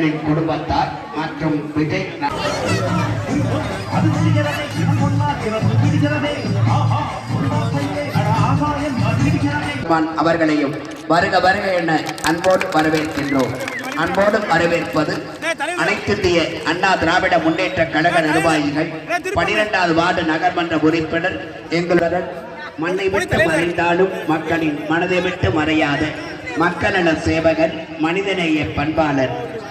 அவர்களின் குடும்பத்தார் மற்றும் விஜய் அவர்களையும் வருக வருக என அன்போடு வரவேற்கின்றோம். அன்போடு வரவேற்பது அனைத்திந்திய அண்ணா திராவிட முன்னேற்ற கழக நிர்வாகிகள் பனிரெண்டாவது வார்டு நகர்மன்ற உறுப்பினர் எங்களுடன் மண்ணை விட்டு மறைந்தாலும் மக்களின் மனதை விட்டு மறையாத மக்கள சேவகர் மனிதநேய பண்பாளர்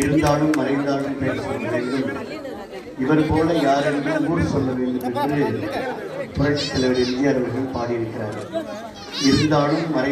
இருந்தாலும் மறைந்தாலும் பேச வேண்டும். இவர் போல யார் ஊர் சொல்ல வேண்டும் என்று புரட்சி தலைவர் எம்ஜிஆர் அவர்கள் பாடியிருக்கிறார். இருந்தாலும் மறை